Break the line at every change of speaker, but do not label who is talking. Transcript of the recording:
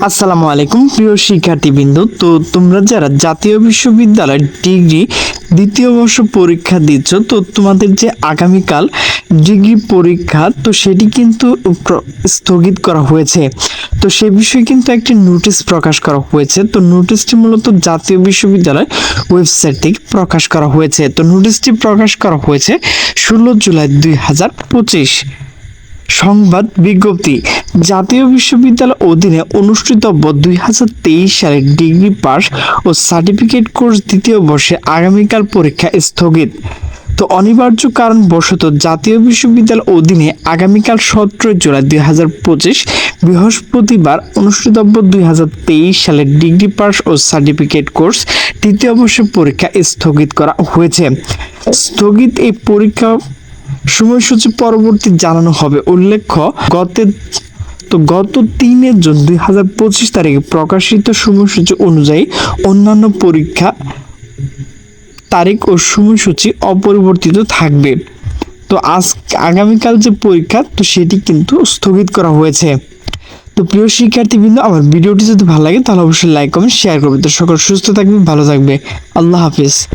আসসালামু আলাইকুম, প্রিয় শিক্ষার্থীবৃন্দ। তো তোমরা যারা জাতীয় বিশ্ববিদ্যালয়ের ডিগ্রি দ্বিতীয় বর্ষ পরীক্ষা দিচ্ছ, তো তোমাদের যে আগামীকাল ডিগ্রি পরীক্ষা, তো সেটি কিন্তু স্থগিত করা হয়েছে। তো সে বিষয়ে কিন্তু একটি নোটিশ প্রকাশ করা হয়েছে। তো নোটিশটি মূলত জাতীয় বিশ্ববিদ্যালয় ওয়েবসাইট থেকে প্রকাশ করা হয়েছে। তো নোটিশটি প্রকাশ করা হয়েছে ষোলো জুলাই দুই হাজার পঁচিশ। সংবাদ বিজ্ঞপ্তি জাতীয় বিশ্ববিদ্যালয় অধীনে অনুষ্ঠিতব্য দুই হাজার তেইশ সালের ডিগ্রি পাস ও সার্টিফিকেট কোর্স দ্বিতীয় বর্ষে আগামীকাল পরীক্ষা স্থগিত। তো অনিবার্য কারণ বশত জাতীয় বিশ্ববিদ্যালয় অধীনে আগামীকাল সতেরো জুলাই দুই হাজার পঁচিশ বৃহস্পতিবার অনুষ্ঠিতব্য দুই হাজার তেইশ সালের ডিগ্রি পাস ও সার্টিফিকেট কোর্স তৃতীয় বর্ষের পরীক্ষা স্থগিত করা হয়েছে। স্থগিত এই পরীক্ষা সময়সূচি পরবর্তী জানানো হবে। উল্লেখ্য, গত তো গত তিনে জুন দুই হাজার পঁচিশ তারিখে প্রকাশিত সময়সূচি অনুযায়ী অন্যান্য পরীক্ষা তারিখ ও সময়সূচি অপরিবর্তিত থাকবে। তো আজ আগামীকাল যে পরীক্ষা, তো সেটি কিন্তু স্থগিত করা হয়েছে। তো প্রিয় শিক্ষার্থীবৃন্দ, আমার ভিডিওটি যদি ভালো লাগে, তাহলে অবশ্যই লাইক কমেন্ট শেয়ার করবে তো সকল সুস্থ থাকবে ভালো থাকবে। আল্লাহ হাফিজ।